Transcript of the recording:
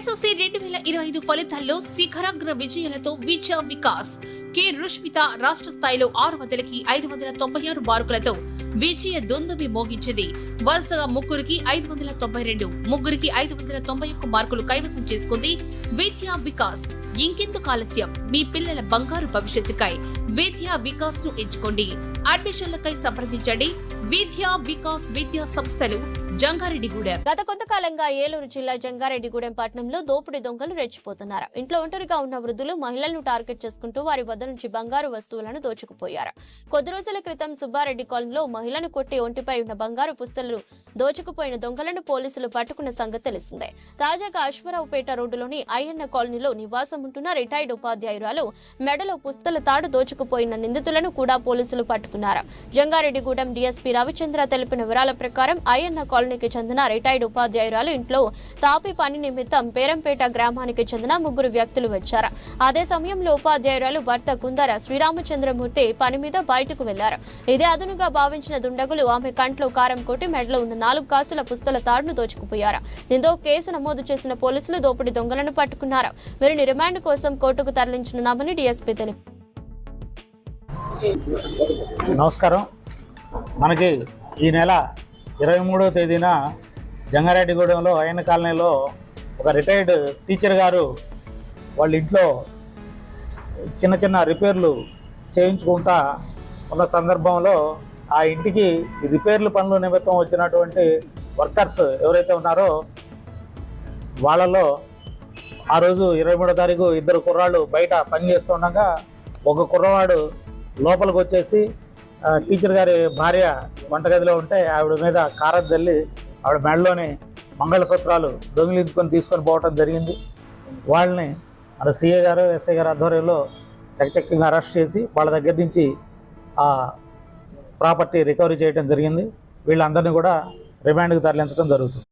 SSC రెండు వేల ఇరవై ఐదు ఫలితాల్లో శిఖరాగ్ర విజయాలతో విద్యా వికాస్. కె. రుష్మిత రాష్ట్ర స్థాయిలో ఆరు వందలకి ఐదు వందల తొంభై ఆరు మార్కులతో విజయ దొందుబి మోగించింది. వరుసగా ముగ్గురికి ఐదు వందల తొంభై రెండు ముగ్గురికి ఐదు వందల తొంభై ఒక్క మార్కులు కైవసం చేసుకుంది విద్యా వికాస్. ఇంకెందుకు ఆలస్యం? మీ పిల్లల బంగారు భవిష్యత్తుకై విద్యా వికాస్ను ఎంచుకోండి. అడ్మిషన్లకై సంప్రదించండి. విద్యా వికాస్ విద్యా సంస్థలు జంగారెడ్డిగూడెం. గత కొంతకాలంగా ఏలూరు జిల్లా జంగారెడ్డిగూడెం పట్టణంలో దోపిడీ దొంగలు రెచ్చిపోతున్నారు. ఇంట్లో ఒంటరిగా ఉన్న వృద్ధులు మహిళలను టార్గెట్ చేసుకుంటూ వారి వద్ద నుంచి బంగారు వస్తువులను దోచుకుపోయారు. కొద్ది రోజుల క్రితం సుబ్బారెడ్డి కాలనీలో మహిళను కొట్టి ఒంటిపై ఉన్న బంగారు పుస్తలు దోచుకుపోయిన దొంగలను పోలీసులు పట్టుకున్న సంగతి తెలిసిందే. తాజాగా అశ్వరావుపేట రోడ్డులోని అయ్యన్న కాలనీలో నివాసం ఉంటున్న రిటైర్డ్ ఉపాధ్యాయురాలు మెడలో పుస్తల తాడు దోచుకుపోయిన నిందితులను కూడా పోలీసులు పట్టుకున్నారు. జంగారెడ్డిగూడెం డీఎస్పీ రవిచంద్ర తెలిపిన వివరాల ప్రకారం అయ్యన్న కాలనీకి చెందిన రిటైర్డ్ ఉపాధ్యాయురాలు ఇంట్లో తాపి పని నిమిత్తం పేరంపేట గ్రామానికి చెందిన ముగ్గురు వ్యక్తులు వచ్చారు. అదే సమయంలో ఉపాధ్యాయురాలు భర్త కుందర శ్రీరామచంద్రమూర్తి పని మీద బయటకు వెళ్ళారు. ఇదే అదునుగా భావించిన దుండగులు ఆమె కంట్లో కారం కొట్టి మెడలో ఉన్న నాలుగు కాసుల పుస్తల తాడును దోచుకుపోయారు. దీంతో కేసు నమోదు చేసిన పోలీసులు దోపిడీ దొంగలను పట్టుకున్నారు. వీరిని రిమాండ్ కోసం కోర్టుకు తరలించనున్నామని డీఎస్పీ తెలిపారు. నమస్కారం. మనకి ఈ నెల ఇరవై మూడవ తేదీన జంగారెడ్డిగూడెంలో ఆయన కాలనీలో ఒక రిటైర్డ్ టీచర్ గారు వాళ్ళ ఇంట్లో చిన్న చిన్న రిపేర్లు చేయించుకుంటా ఉన్న సందర్భంలో ఆ ఇంటికి రిపేర్లు రిపేర్ల పనుల నిమిత్తం వచ్చినటువంటి వర్కర్స్ ఎవరైతే ఉన్నారో వాళ్ళలో ఆ రోజు ఇరవై మూడో తారీఖు ఇద్దరు కుర్రాళ్ళు బయట పని చేస్తుండగా ఒక కుర్రవాడు లోపలికి వచ్చేసి టీచర్ గారి భార్య వంటగదిలో ఉంటే ఆవిడ మీద కారం జల్లి ఆవిడ మెడలోని మంగళసూత్రాలు దొంగిలించుకొని తీసుకొని పోవటం జరిగింది. వాళ్ళని మన సీఏ గారు ఎస్ఐ గారు ఆధ్వర్యంలో చకచక్యంగా అరెస్ట్ చేసి వాళ్ళ దగ్గర నుంచి ఆ ప్రాపర్టీ రికవరీ చేయడం జరిగింది. వీళ్ళందరినీ కూడా రిమాండ్కి తరలించడం జరుగుతుంది.